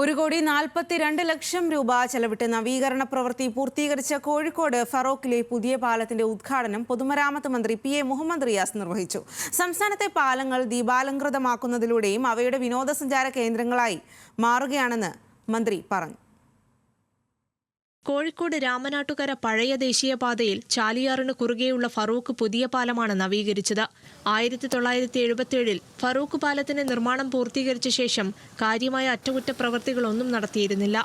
ഒരു കോടി നാൽപ്പത്തിരണ്ട് ലക്ഷം രൂപ ചെലവിട്ട് നവീകരണ പ്രവൃത്തി പൂർത്തീകരിച്ച കോഴിക്കോട് ഫറോക്കിലെ പുതിയ പാലത്തിന്റെ ഉദ്ഘാടനം പൊതുമരാമത്ത് മന്ത്രി പി എ മുഹമ്മദ് റിയാസ് നിർവഹിച്ചു. സംസ്ഥാനത്തെ പാലങ്ങൾ ദീപാലങ്കൃതമാക്കുന്നതിലൂടെയും അവയുടെ വിനോദസഞ്ചാര കേന്ദ്രങ്ങളായി മാറുകയാണെന്ന് മന്ത്രി പറഞ്ഞു. കോഴിക്കോട് രാമനാട്ടുകര പഴയ ദേശീയപാതയിൽ ചാലിയാറിന് കുറുകെയുള്ള ഫറൂഖ് പുതിയ പാലമാണ് നവീകരിച്ചത്. ആയിരത്തി തൊള്ളായിരത്തി എഴുപത്തിയേഴിൽ ഫറൂഖ് പാലത്തിന്റെ നിർമ്മാണം പൂർത്തീകരിച്ച ശേഷം കാര്യമായ അറ്റകുറ്റപ്രവൃത്തികളൊന്നും നടത്തിയിരുന്നില്ല.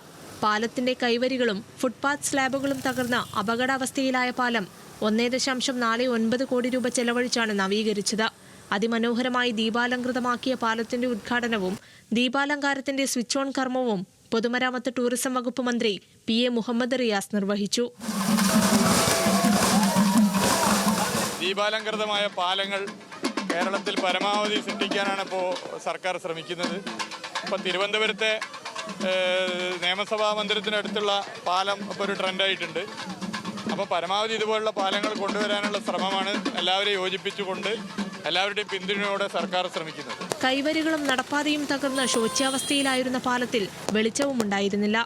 പാലത്തിന്റെ കൈവരികളും ഫുട്പാത്ത് സ്ലാബുകളും തകർന്ന അപകടാവസ്ഥയിലായ പാലം ഒന്നേ ദശാംശം നാല് ഒൻപത് കോടി രൂപ ചെലവഴിച്ചാണ് നവീകരിച്ചത്. അതിമനോഹരമായി ദീപാലങ്കൃതമാക്കിയ പാലത്തിന്റെ ഉദ്ഘാടനവും ദീപാലങ്കാരത്തിന്റെ സ്വിച്ച് ഓൺ കർമ്മവും പൊതുമരാമത്ത് ടൂറിസം വകുപ്പ് മന്ത്രി പി എ മുഹമ്മദ് റിയാസ് നിർവഹിച്ചു. ദീപാലങ്കൃതമായ പാലങ്ങൾ കേരളത്തിൽ പരമാവധി സൃഷ്ടിക്കാനാണ് ഇപ്പോൾ സർക്കാർ ശ്രമിക്കുന്നത്. ഇപ്പോൾ തിരുവനന്തപുരത്തെ നിയമസഭാ മന്ദിരത്തിനടുത്തുള്ള പാലം ഇപ്പോൾ ഒരു ട്രെൻഡായിട്ടുണ്ട്. അപ്പോൾ പരമാവധി ഇതുപോലുള്ള പാലങ്ങൾ കൊണ്ടുവരാനുള്ള ശ്രമമാണ് എല്ലാവരെയും യോജിപ്പിച്ചുകൊണ്ട് എല്ലാവരുടെയും പിന്തുണയോടെ സർക്കാർ ശ്രമിക്കുന്നത്. കൈവരികളും നടപ്പാതയും തകർന്ന ശോച്യാവസ്ഥയിലായിരുന്ന പാലത്തിൽ വെളിച്ചവും ഉണ്ടായിരുന്നില്ല.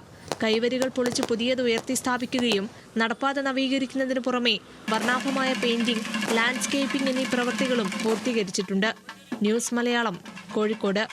കൈവരികൾ പൊളിച്ച് പുതിയത് ഉയർത്തി സ്ഥാപിക്കുകയും നടപ്പാത നവീകരിക്കുന്നതിന് പുറമെ വർണാഭമായ പെയിന്റിംഗ് ലാൻഡ്സ്കേപ്പിംഗ് എന്നീ പ്രവൃത്തികളും പൂർത്തീകരിച്ചിട്ടുണ്ട്. ന്യൂസ് മലയാളം കോഴിക്കോട്.